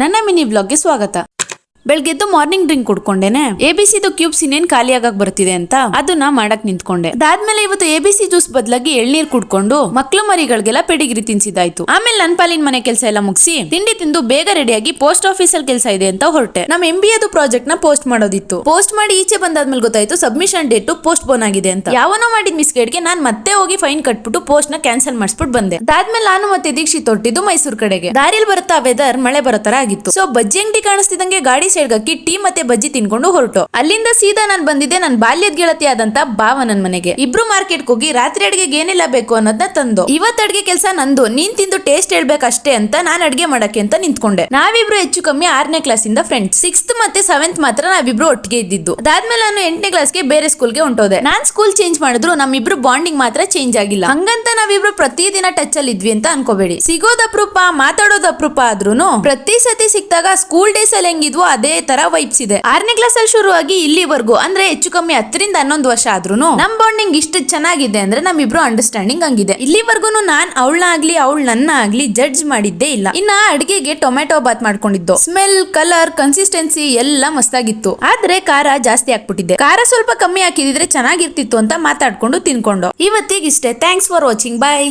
ನನ್ನ ಮಿನಿ ಬ್ಲಾಗ್ಗೆ ಸ್ವಾಗತ. ಬೆಳಗ್ಗೆದ್ದು ಮಾರ್ನಿಂಗ್ ಡ್ರಿಂಕ್ ಕುಡ್ಕೊಂಡೇನೆ. ಎ ಬಿ ಸಿದು ಕ್ಯೂಬ್ಸ್ ಇನ್ನೇನ್ ಖಾಲಿ ಬರ್ತಿದೆ ಅಂತ ಅದನ್ನ ಮಾಡಕ್ ನಿಂತ್ಕೊಂಡೆ. ಅದಾದ್ಮೇಲೆ ಇವತ್ತು ಎ ಬಿ ಸಿ ಜ್ಯೂಸ್ ಬದಲಾಗಿ ಎಳ್ನೀರ್ ಕುಡ್ಕೊಂಡು ಮಕ್ಳು ಮರಿಗಳಿಗೆಲ್ಲ ಪೆಡಿಗಿರಿ ತಿನ್ಸಿದಾಯ್ತು ಆಮೇಲೆ ನನ್ ಪಾಲಿನ ಮನೆ ಕೆಲಸ ಎಲ್ಲ ಮುಗಿಸಿ ತಿಂಡಿ ತಿಂದು ಬೇಗ ರೆಡಿಯಾಗಿ ಪೋಸ್ಟ್ ಆಫೀಸ್ ಅಲ್ಲಿ ಕೆಲಸ ಇದೆ ಅಂತ ಹೊರಟೆ. ನಮ್ ಎಂ ಬಿ ಅದು ಪ್ರಾಜೆಕ್ಟ್ನ ಪೋಸ್ಟ್ ಮಾಡೋದಿತ್ತು. ಪೋಸ್ಟ್ ಮಾಡಿ ಈಚೆ ಬಂದಾದ್ಮೇಲೆ ಗೊತ್ತಾಯ್ತು ಸಬ್ಮಿಷನ್ ಡೇಟ್ ಪೋಸ್ಟ್ ಬೋನ್ ಆಗಿದೆ ಅಂತ. ಯಾವನೋ ಮಾಡಿದ ಮಿಸ್ಗೇಡ್ಗೆ ನಾನ್ ಮತ್ತೆ ಹೋಗಿ ಫೈನ್ ಕಟ್ಬಿಟ್ಟು ಪೋಸ್ಟ್ನ ಕ್ಯಾನ್ಸಲ್ ಮಾಡಿಸ್ಬಿಟ್ಟು ಬಂದೆ. ಅದಾದ್ಮೇಲೆ ನಾನು ಮತ್ತೆ ದೀಕ್ಷಿ ಹೊಟ್ಟಿದ್ದು ಮೈಸೂರು ಕಡೆಗೆ. ದಾರಿಲ್ ಬರುತ್ತಾ ವೆದರ್ ಮಳೆ ಬರೋ ತರ ಆಗಿತ್ತು. ಸೊ ಬಜ್ಜಿ ಅಂಗಡಿ ಕಾಣಿಸ್ತಿದಂಗೆ ಗಾಡಿ ಹಾಕಿ ಟೀ ಮತ್ತೆ ಬಜ್ಜಿ ತಿನ್ಕೊಂಡು ಹೊರಟು. ಅಲ್ಲಿಂದ ಸೀದಾ ನಾನ್ ಬಂದಿದ್ದೆ ನನ್ನ ಬಾಲ್ಯದ ಗೆಳತಿ ಆದಂತ ಭಾವ ನನ್ ಮನೆಗೆ. ಇಬ್ರು ಮಾರ್ಕೆಟ್ ಹೋಗಿ ರಾತ್ರಿ ಅಡಿಗೆಗೆ ಏನೆಲ್ಲ ಬೇಕು ಅನ್ನೋದನ್ನ ತಂದು. ಇವತ್ ಅಡಿಗೆ ಕೆಲಸ ನಂದು. ನೀನ್ ತಿಂದು ಟೇಸ್ಟ್ ಹೇಳ್ಬೇಕಷ್ಟೇ ಅಂತ ನಾನ್ ಅಡಿಗೆ ಮಾಡಕ್ಕೆ ಅಂತ ನಿಂತ್ಕೊಂಡೆ. ನಾವಿಬ್ರು ಹೆಚ್ಚು ಕಮ್ಮಿ ಆರನೇ ಕ್ಲಾಸ್ ಇಂದ ಫ್ರೆಂಡ್ ಸಿಕ್ಸ್ತ್ ಮತ್ತೆ ಸೆವೆಂತ್ ಮಾತ್ರ ನಾವಿಬ್ರು ಒಟ್ಟಿಗೆ ಇದ್ದಿದ್ದು. ಅದಾದ್ಮೇಲೆ ನಾನು ಎಂಟನೇ ಕ್ಲಾಸ್ಗೆ ಬೇರೆ ಸ್ಕೂಲ್ಗೆ ಹೊಂಟೋದೆ. ನಾನ್ ಸ್ಕೂಲ್ ಚೇಂಜ್ ಮಾಡಿದ್ರು ನಮ್ಮಿಬ್ರು ಬಾಂಡಿಂಗ್ ಮಾತ್ರ ಚೇಂಜ್ ಆಗಿಲ್ಲ. ಹಂಗಂತ ನಾವಿಬ್ರು ಪ್ರತಿದಿನ ಟಚ್ ಅಲ್ಲಿ ಇದ್ವಿ ಅಂತ ಅನ್ಕೋಬೇಡಿ. ಸಿಗೋದ ಅಪರೂಪ, ಮಾತಾಡೋದ ಅಪರೂಪ ಆದ್ರೂನು ಪ್ರತಿ ಸತಿ ಸಿಕ್ತಾಗ ಸ್ಕೂಲ್ ಡೇಸ್ ಅಲ್ಲಿ ಹೆಂಗಿದ್ವು ಅದೇ ತರ ವೈಬ್ಸ್ ಇದೆ. ಆರನೇ ಕ್ಲಾಸ್ ಅಲ್ಲಿ ಶುರುವಾಗಿ ಇಲ್ಲಿವರೆಗೂ ಅಂದ್ರೆ ಹೆಚ್ಚು ಕಮ್ಮಿ ಹತ್ತರಿಂದ ಹನ್ನೊಂದು ವರ್ಷ ಆದ್ರೂ ನಮ್ ಬಾಂಡಿಂಗ್ ಇಷ್ಟು ಚೆನ್ನಾಗಿದೆ ಅಂದ್ರೆ ನಮ್ಮಿಬ್ರು ಅಂಡರ್ಸ್ಟ್ಯಾಂಡಿಂಗ್ ಹಂಗಿದೆ. ಇಲ್ಲಿವರೆಗೂ ನಾನ್ ಅವಳ ಆಗ್ಲಿ ಅವಳು ನನ್ನ ಆಗ್ಲಿ ಜಡ್ಜ್ ಮಾಡಿದ್ದೇ ಇಲ್ಲ. ಇನ್ನ ಅಡಿಗೆಗೆ ಟೊಮೆಟೊ ಬಾತ್ ಮಾಡ್ಕೊಂಡಿದ್ದು. ಸ್ಮೆಲ್ ಕಲರ್ ಕನ್ಸಿಸ್ಟೆನ್ಸಿ ಎಲ್ಲ ಮಸ್ತಾಗಿತ್ತು. ಆದ್ರೆ ಖಾರ ಜಾಸ್ತಿ ಆಗ್ಬಿಟ್ಟಿದೆ. ಖಾರ ಸ್ವಲ್ಪ ಕಮ್ಮಿ ಹಾಕಿದಿದ್ರೆ ಚೆನ್ನಾಗಿರ್ತಿತ್ತು ಅಂತ ಮಾತಾಡ್ಕೊಂಡು ತಿನ್ಕೊಂಡು. ಇವತ್ತಿಗಿಷ್ಟೇ. Thanks for watching bye